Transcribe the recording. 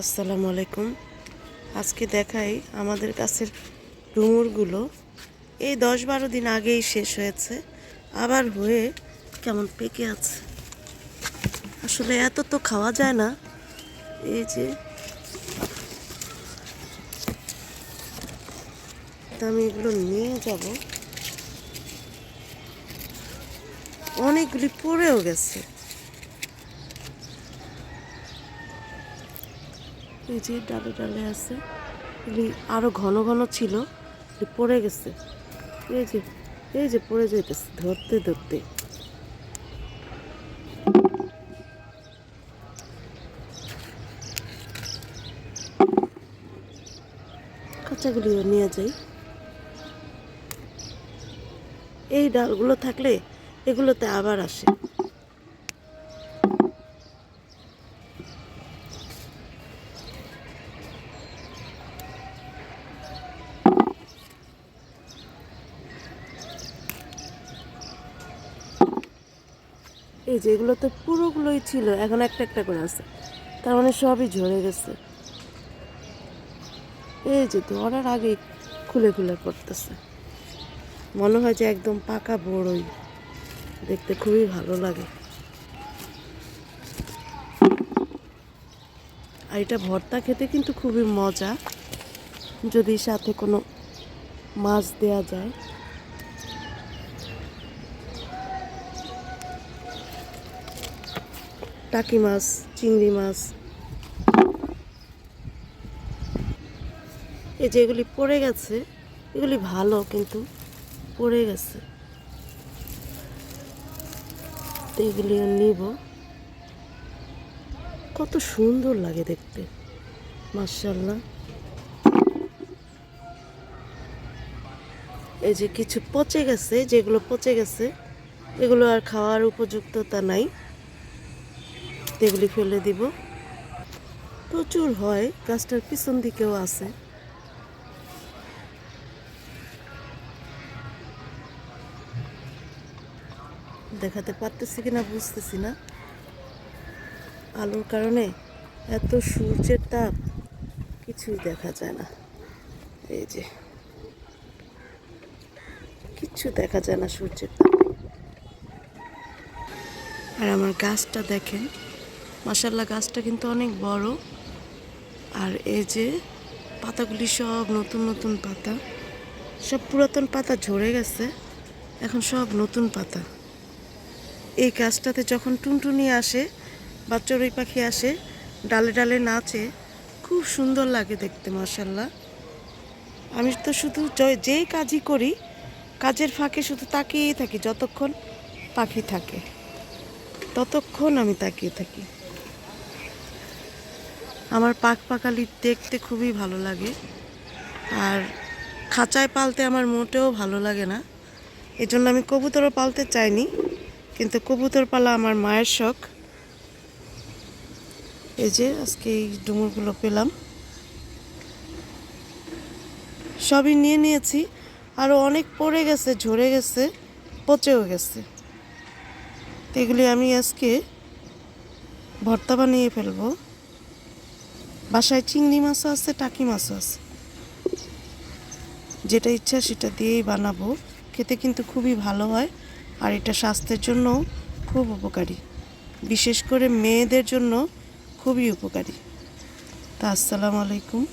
আসসালামু আলাইকুম। আজকে দেখাই আমাদের কাছের ডুমুরগুলো। এই দশ বারো দিন আগেই শেষ হয়েছে। আবার হয়ে কেমন পেকে আছে। আসলে এত তো খাওয়া যায় না। এই যে আমি এগুলো নিয়ে যাব। অনেকগুলি পড়েও গেছে। এই যে ডালে ডালে আছে এগুলি আরও ঘন ঘন ছিল পড়ে গেছে। এই যে এই যে পড়ে যাইতেছে, ধরতে ধরতে। কাঁচাগুলিও নিয়ে যাই। এই ডালগুলো থাকলে এগুলোতে আবার আসে। এই যে এগুলো তো পুরোগুলোই ছিল, এখন একটা একটা করে আছে। তার মানে সবই ঝরে গেছে। এই যে ধরার আগে খুলে খুলে পড়তেছে। মনে হয় যে একদম পাকা বড়ই। দেখতে খুবই ভালো লাগে। আর এটা ভর্তা খেতে কিন্তু খুবই মজা। যদি সাথে কোনো মাছ দেয়া যায়। টাকি মাছ, চিংড়ি মাছ। এই যে এগুলি পড়ে গেছে, এগুলি ভালো কিন্তু পড়ে গেছে। তো এগুলি নিব। কত সুন্দর লাগে দেখতে মার্শাল্লাহ এই যে কিছু পচে গেছে, যেগুলো পচে গেছে, এগুলো আর খাওয়ার উপযুক্ততা নাই। তো এগুলি ফেলে দিব। প্রচুর হয়, গাছটার পিছন দিকেও আছে। দেখাতে পারতেছি কিনা বুঝতেছি না। আলোর কারণে এত সূর্যের তাপ, কিছুই দেখা যায় না। এই যে কিচ্ছু দেখা যায় না সূর্যের তাপ। আর আমার গাছটা দেখেন মাসাল্লাহ গাছটা কিন্তু অনেক বড়। আর এই যে পাতাগুলি সব নতুন নতুন পাতা। সব পুরাতন পাতা ঝরে গেছে, এখন সব নতুন পাতা। এই গাছটাতে যখন টুনটুনি আসে বা চড়ুই পাখি আসে, ডালে ডালে নাচে, খুব সুন্দর লাগে দেখতে মাসাল্লাহ আমি তো শুধু যেই কাজই করি, কাজের ফাঁকে শুধু তাকিয়েই থাকি, যতক্ষণ পাখি থাকে, ততক্ষণ আমি তাকিয়ে থাকি। আমার পাক পাকালি দেখতে খুবই ভালো লাগে। আর খাঁচায় পালতে আমার মোটেও ভালো লাগে না। এজন্য আমি কবুতরও পালতে চাইনি, কিন্তু কবুতর পালা আমার মায়ের শখ। এই যে, আজকে এই ডুমুরগুলো পেলাম। সবই নিয়ে নিয়েছি। আরও অনেক পড়ে গেছে, ঝরে গেছে, পচেও গেছে। এগুলি আমি আজকে ভর্তা বানিয়ে ফেলব। বাসায় চিংড়ি মাছও আছে, টাকি মাছও আছে। যেটা ইচ্ছা সেটা দিয়েই বানাবো। খেতে কিন্তু খুবই ভালো হয় আর এটা স্বাস্থ্যের জন্য খুব উপকারী। বিশেষ করে মেয়েদের জন্য খুবই উপকারী। তা, আসসালামু আলাইকুম।